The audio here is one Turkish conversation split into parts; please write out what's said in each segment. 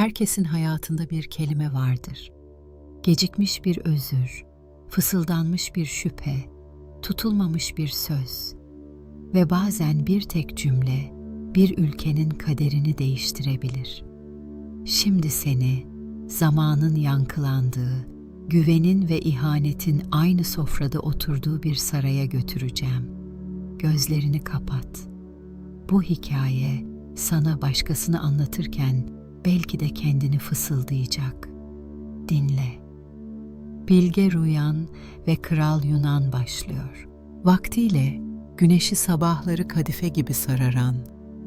Herkesin hayatında bir kelime vardır. Gecikmiş bir özür, fısıldanmış bir şüphe, tutulmamış bir söz ve bazen bir tek cümle bir ülkenin kaderini değiştirebilir. Şimdi seni zamanın yankılandığı, güvenin ve ihanetin aynı sofrada oturduğu bir saraya götüreceğim. Gözlerini kapat. Bu hikaye sana başkasını anlatırken belki de kendini fısıldayacak. Dinle. Bilge Ruyan ve Kral Yunan başlıyor. Vaktiyle güneşi sabahları kadife gibi sararan,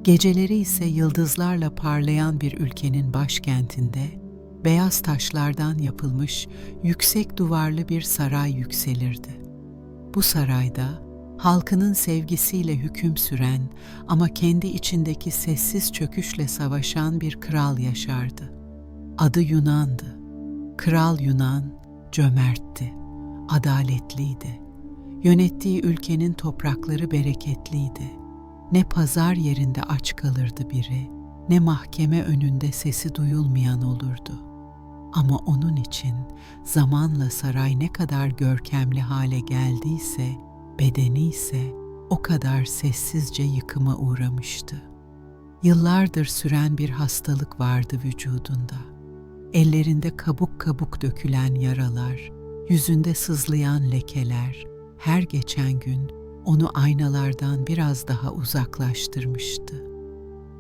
geceleri ise yıldızlarla parlayan bir ülkenin başkentinde beyaz taşlardan yapılmış yüksek duvarlı bir saray yükselirdi. Bu sarayda halkının sevgisiyle hüküm süren ama kendi içindeki sessiz çöküşle savaşan bir kral yaşardı. Adı Yunan'dı. Kral Yunan cömertti, adaletliydi. Yönettiği ülkenin toprakları bereketliydi. Ne pazar yerinde aç kalırdı biri, ne mahkeme önünde sesi duyulmayan olurdu. Ama onun için zamanla saray ne kadar görkemli hale geldiyse, bedeni ise o kadar sessizce yıkıma uğramıştı. Yıllardır süren bir hastalık vardı vücudunda. Ellerinde kabuk kabuk dökülen yaralar, yüzünde sızlayan lekeler, her geçen gün onu aynalardan biraz daha uzaklaştırmıştı.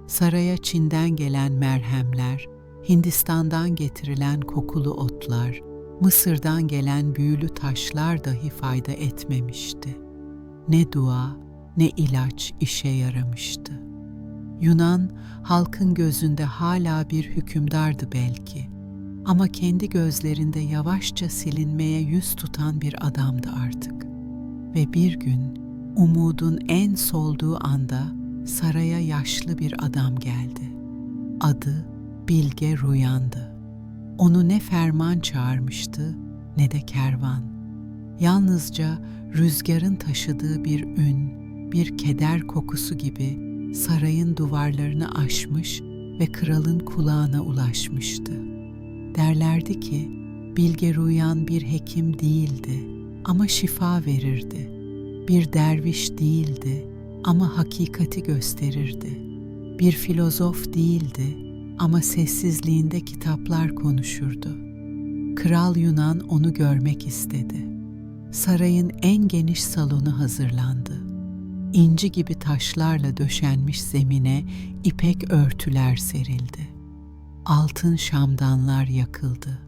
Saraya Çin'den gelen merhemler, Hindistan'dan getirilen kokulu otlar, Mısır'dan gelen büyülü taşlar dahi fayda etmemişti. Ne dua, ne ilaç işe yaramıştı. Yunan, halkın gözünde hala bir hükümdardı belki ama kendi gözlerinde yavaşça silinmeye yüz tutan bir adamdı artık. Ve bir gün umudun en solduğu anda saraya yaşlı bir adam geldi. Adı Bilge Ruyan'dı. Onu ne ferman çağırmıştı ne de kervan. Yalnızca rüzgarın taşıdığı bir ün, bir keder kokusu gibi sarayın duvarlarını aşmış ve kralın kulağına ulaşmıştı. Derlerdi ki, Bilge Ruyan bir hekim değildi ama şifa verirdi. Bir derviş değildi ama hakikati gösterirdi. Bir filozof değildi ama sessizliğinde kitaplar konuşurdu. Kral Yunan onu görmek istedi. Sarayın en geniş salonu hazırlandı. İnci gibi taşlarla döşenmiş zemine ipek örtüler serildi. Altın şamdanlar yakıldı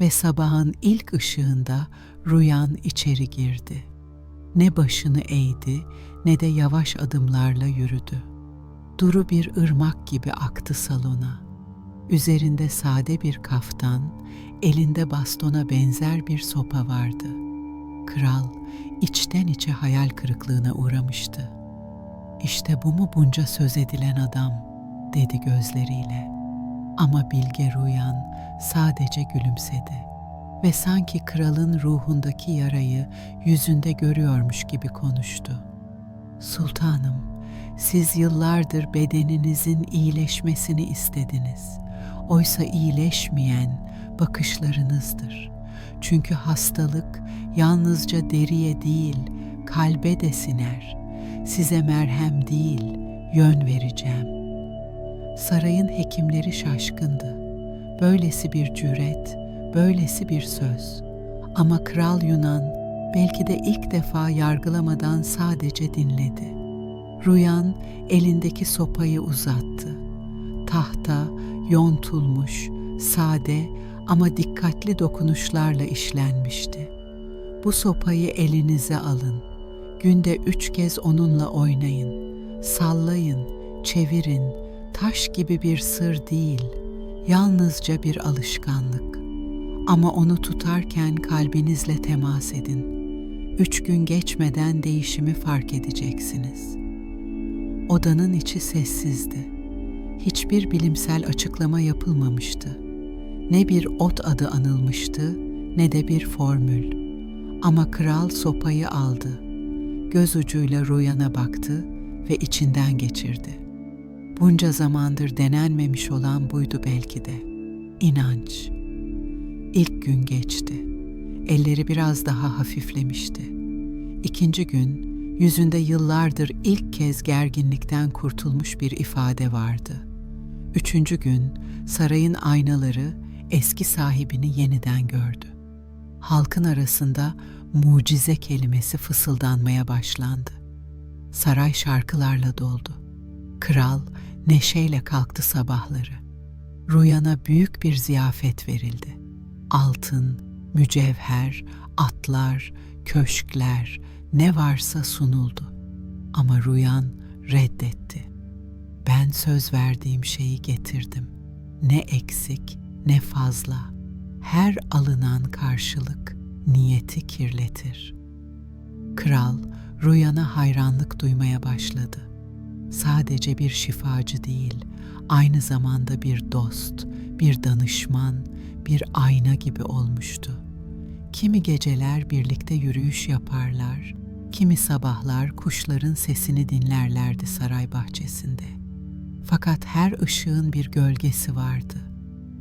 ve sabahın ilk ışığında Ruyan içeri girdi. Ne başını eğdi ne de yavaş adımlarla yürüdü. Duru bir ırmak gibi aktı salona. Üzerinde sade bir kaftan, elinde bastona benzer bir sopa vardı. Kral içten içe hayal kırıklığına uğramıştı. İşte bu mu bunca söz edilen adam, dedi gözleriyle. Ama Bilge Ruyan sadece gülümsedi ve sanki kralın ruhundaki yarayı yüzünde görüyormuş gibi konuştu. Sultanım, siz yıllardır bedeninizin iyileşmesini istediniz. Oysa iyileşmeyen bakışlarınızdır. Çünkü hastalık yalnızca deriye değil, kalbe de siner. Size merhem değil, yön vereceğim. Sarayın hekimleri şaşkındı. Böylesi bir cüret, böylesi bir söz. Ama Kral Yunan belki de ilk defa yargılamadan sadece dinledi. Ruyan elindeki sopayı uzattı. Tahta yontulmuş, sade ama dikkatli dokunuşlarla işlenmişti. Bu sopayı elinize alın. Günde üç kez onunla oynayın. Sallayın, çevirin. Taş gibi bir sır değil, yalnızca bir alışkanlık. Ama onu tutarken kalbinizle temas edin. Üç gün geçmeden değişimi fark edeceksiniz. Odanın içi sessizdi. Hiçbir bilimsel açıklama yapılmamıştı. Ne bir ot adı anılmıştı, ne de bir formül. Ama kral sopayı aldı. Göz ucuyla Ruyan'a baktı ve içinden geçirdi. Bunca zamandır denenmemiş olan buydu belki de. İnanç. İlk gün geçti. Elleri biraz daha hafiflemişti. İkinci gün yüzünde yıllardır ilk kez gerginlikten kurtulmuş bir ifade vardı. Üçüncü gün sarayın aynaları eski sahibini yeniden gördü. Halkın arasında mucize kelimesi fısıldanmaya başlandı. Saray şarkılarla doldu. Kral neşeyle kalktı sabahları. Rüyana büyük bir ziyafet verildi. Altın, mücevher, atlar, köşkler, ne varsa sunuldu. Ama Rüyan reddetti. Ben söz verdiğim şeyi getirdim. Ne eksik ne fazla. Her alınan karşılık niyeti kirletir. Kral Rüyan'a hayranlık duymaya başladı. Sadece bir şifacı değil, aynı zamanda bir dost, bir danışman, bir ayna gibi olmuştu. Kimi geceler birlikte yürüyüş yaparlar, kimi sabahlar kuşların sesini dinlerlerdi saray bahçesinde. Fakat her ışığın bir gölgesi vardı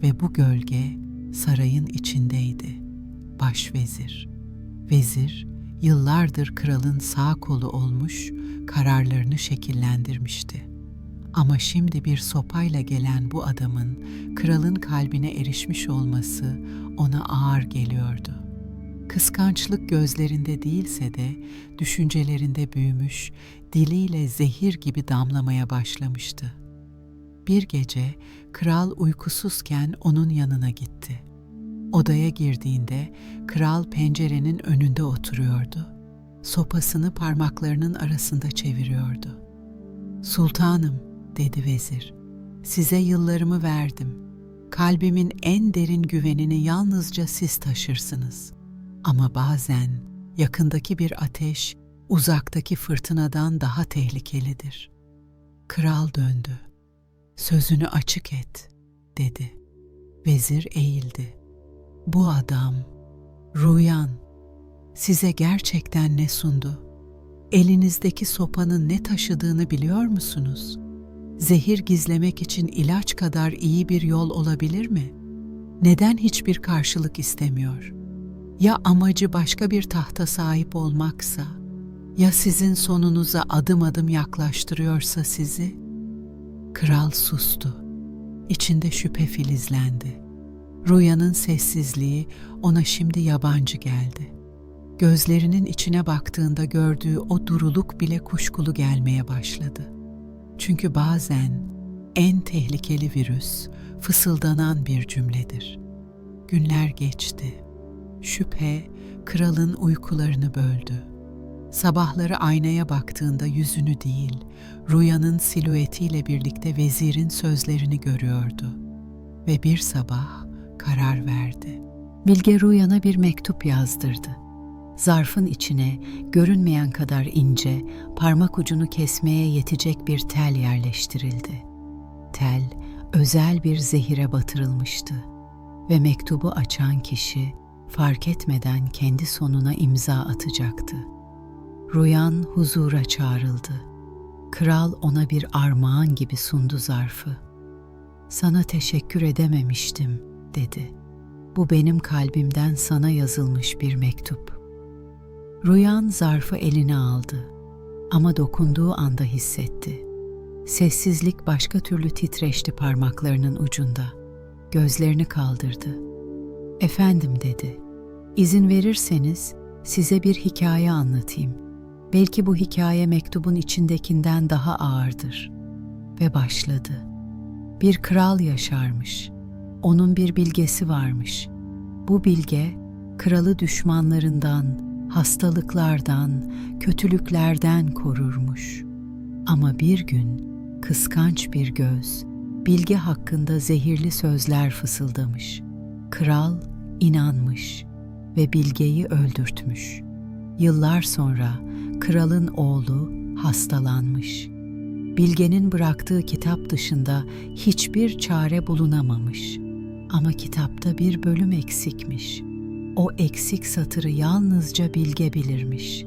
ve bu gölge sarayın içindeydi. Başvezir. Vezir, yıllardır kralın sağ kolu olmuş, kararlarını şekillendirmişti. Ama şimdi bir sopayla gelen bu adamın kralın kalbine erişmiş olması ona ağır geliyordu. Kıskançlık gözlerinde değilse de düşüncelerinde büyümüş, diliyle zehir gibi damlamaya başlamıştı. Bir gece kral uykusuzken onun yanına gitti. Odaya girdiğinde kral pencerenin önünde oturuyordu. Sopasını parmaklarının arasında çeviriyordu. Sultanım, dedi vezir, size yıllarımı verdim. Kalbimin en derin güvenini yalnızca siz taşırsınız. Ama bazen yakındaki bir ateş uzaktaki fırtınadan daha tehlikelidir. Kral döndü. Sözünü açık et, dedi. Vezir eğildi. Bu adam, Ruyan, size gerçekten ne sundu? Elinizdeki sopanın ne taşıdığını biliyor musunuz? Zehir gizlemek için ilaç kadar iyi bir yol olabilir mi? Neden hiçbir karşılık istemiyor? Ya amacı başka bir tahta sahip olmaksa, ya sizin sonunuza adım adım yaklaştırıyorsa sizi? Kral sustu. İçinde şüphe filizlendi. Rüyanın sessizliği ona şimdi yabancı geldi. Gözlerinin içine baktığında gördüğü o duruluk bile kuşkulu gelmeye başladı. Çünkü bazen en tehlikeli virüs fısıldanan bir cümledir. Günler geçti. Şüphe kralın uykularını böldü. Sabahları aynaya baktığında yüzünü değil, rüyanın silüetiyle birlikte vezirin sözlerini görüyordu. Ve bir sabah karar verdi. Bilge Rüyan'a bir mektup yazdırdı. Zarfın içine görünmeyen kadar ince, parmak ucunu kesmeye yetecek bir tel yerleştirildi. Tel özel bir zehire batırılmıştı ve mektubu açan kişi fark etmeden kendi sonuna imza atacaktı. Rüyan huzura çağrıldı. Kral ona bir armağan gibi sundu zarfı. Sana teşekkür edememiştim, dedi. Bu benim kalbimden sana yazılmış bir mektup. Rüyan zarfı eline aldı ama dokunduğu anda hissetti. Sessizlik başka türlü titreşti parmaklarının ucunda. Gözlerini kaldırdı. Efendim dedi. İzin verirseniz size bir hikaye anlatayım. Belki bu hikaye mektubun içindekinden daha ağırdır. Ve başladı. Bir kral yaşarmış. Onun bir bilgesi varmış. Bu bilge kralı düşmanlarından, hastalıklardan, kötülüklerden korurmuş. Ama bir gün kıskanç bir göz bilge hakkında zehirli sözler fısıldamış. Kral inanmış ve bilgeyi öldürtmüş. Yıllar sonra kralın oğlu hastalanmış. Bilgenin bıraktığı kitap dışında hiçbir çare bulunamamış. Ama kitapta bir bölüm eksikmiş. O eksik satırı yalnızca bilge bilirmiş.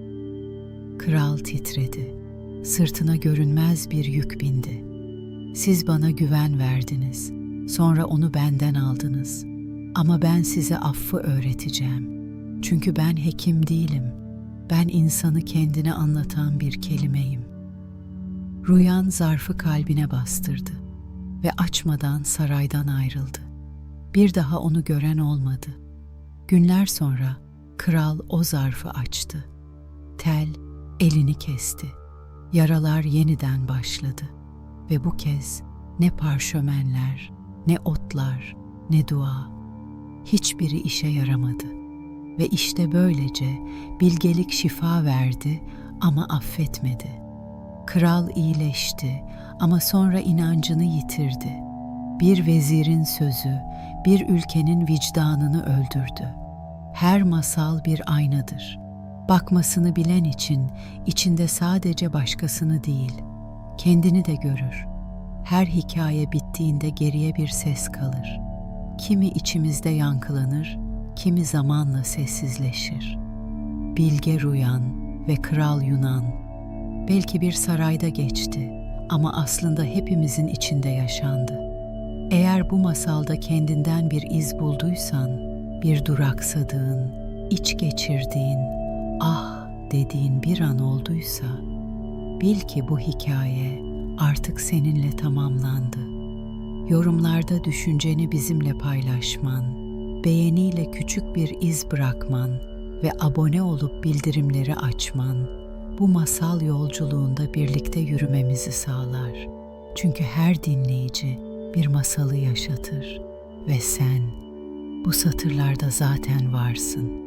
Kral titredi. Sırtına görünmez bir yük bindi. Siz bana güven verdiniz. Sonra onu benden aldınız. Ama ben size affı öğreteceğim. Çünkü ben hekim değilim. Ben insanı kendine anlatan bir kelimeyim. Rüyan zarfı kalbine bastırdı ve açmadan saraydan ayrıldı. Bir daha onu gören olmadı. Günler sonra kral o zarfı açtı. Tel elini kesti. Yaralar yeniden başladı ve bu kez ne parşömenler, ne otlar, ne dua hiçbiri işe yaramadı. Ve işte böylece bilgelik şifa verdi ama affetmedi. Kral iyileşti ama sonra inancını yitirdi. Bir vezirin sözü bir ülkenin vicdanını öldürdü. Her masal bir aynadır. Bakmasını bilen için içinde sadece başkasını değil, kendini de görür. Her hikaye bittiğinde geriye bir ses kalır. Kimi içimizde yankılanır, kimi zamanla sessizleşir. Bilge Ruyan ve Kral Yunan belki bir sarayda geçti ama aslında hepimizin içinde yaşandı. Eğer bu masalda kendinden bir iz bulduysan, bir duraksadığın, iç geçirdiğin, ah dediğin bir an olduysa, bil ki bu hikaye artık seninle tamamlandı. Yorumlarda düşünceni bizimle paylaşman, beğeniyle küçük bir iz bırakman ve abone olup bildirimleri açman bu masal yolculuğunda birlikte yürümemizi sağlar. Çünkü her dinleyici bir masalı yaşatır ve sen bu satırlarda zaten varsın.